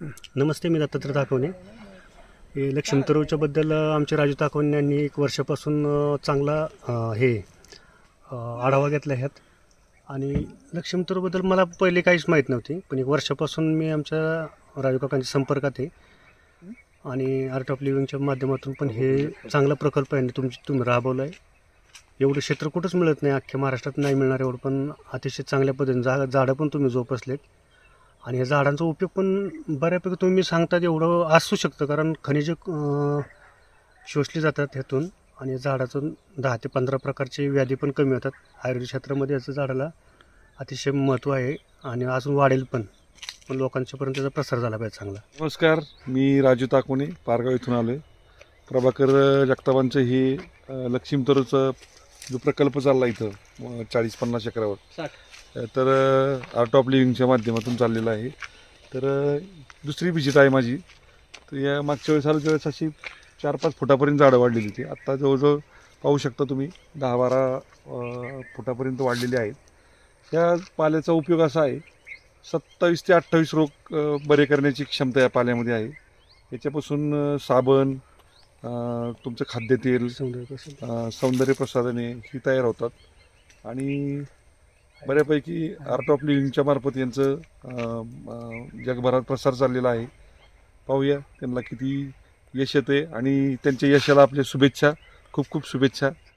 नमस्ते मी दत्तात्रय ताकवणे. हे लक्ष्मी तरुच्याबद्दल आमचे राजू ताकवणे यांनी एक वर्षापासून चांगला हे आढावा घेतला ह्यात आणि लक्ष्मी तरुबद्दल मला पहिले काहीच माहीत नव्हती पण एक वर्षापासून मी आमच्या राजू काकांच्या संपर्कात आहे. आणि आर्ट ऑफ लिव्हिंगच्या माध्यमातून पण हे चांगला प्रकल्प आहे तुमची तुम्ही राबवला आहे एवढं क्षेत्र कुठंच मिळत नाही अख्ख्या महाराष्ट्रात नाही मिळणार एवढं पण अतिशय चांगल्या पद्धतीने जा झाडं पण तुम्ही जोपासलेत. आणि या झाडांचा उपयोग पण बऱ्यापैकी तुम्ही सांगतात एवढं असू शकतं कारण खनिज शोषली जातात ह्यातून आणि झाडातून दहा ते पंधरा प्रकारचे व्याधी पण कमी होतात. आयुर्वेद क्षेत्रामध्ये याचं झाडाला अतिशय महत्त्व आहे आणि अजून वाढेल पण पण लोकांच्यापर्यंत त्याचा प्रसार झाला पाहिजे चांगला. नमस्कार मी राजू ताकोणे पारगाव इथून आलो आहे प्रभाकर जगतापांचं हे लक्ष्मीतरूचं जो प्रकल्प चालला इथं चाळीस पन्नास एकरावर. तर आर्ट ऑफ लिव्हिंगच्या माध्यमातून चाललेलं आहे. तर दुसरी विजिट आहे माझी. तर या मागच्या वेळेस आलो त्यावेळेस अशी चार पाच फुटापर्यंत झाडं वाढलेली होती. आत्ता जवळजवळ पाहू शकता तुम्ही दहा बारा फुटापर्यंत वाढलेली आहेत. या पाल्याचा उपयोग असा आहे सत्तावीस ते अठ्ठावीस रोग बरे करण्याची क्षमता या पाल्यामध्ये आहे. याच्यापासून साबण तुमचं खाद्यतेल सौंदर्य प्रसाधने ही तयार होतात. आणि बऱ्यापैकी आर्ट ऑफ लिव्हिंगच्या मार्फत यांचं जगभरात प्रसार चाललेला आहे. पाहूया त्यांना किती यश येते आणि त्यांच्या यशाला आपल्या शुभेच्छा खूप खूप शुभेच्छा.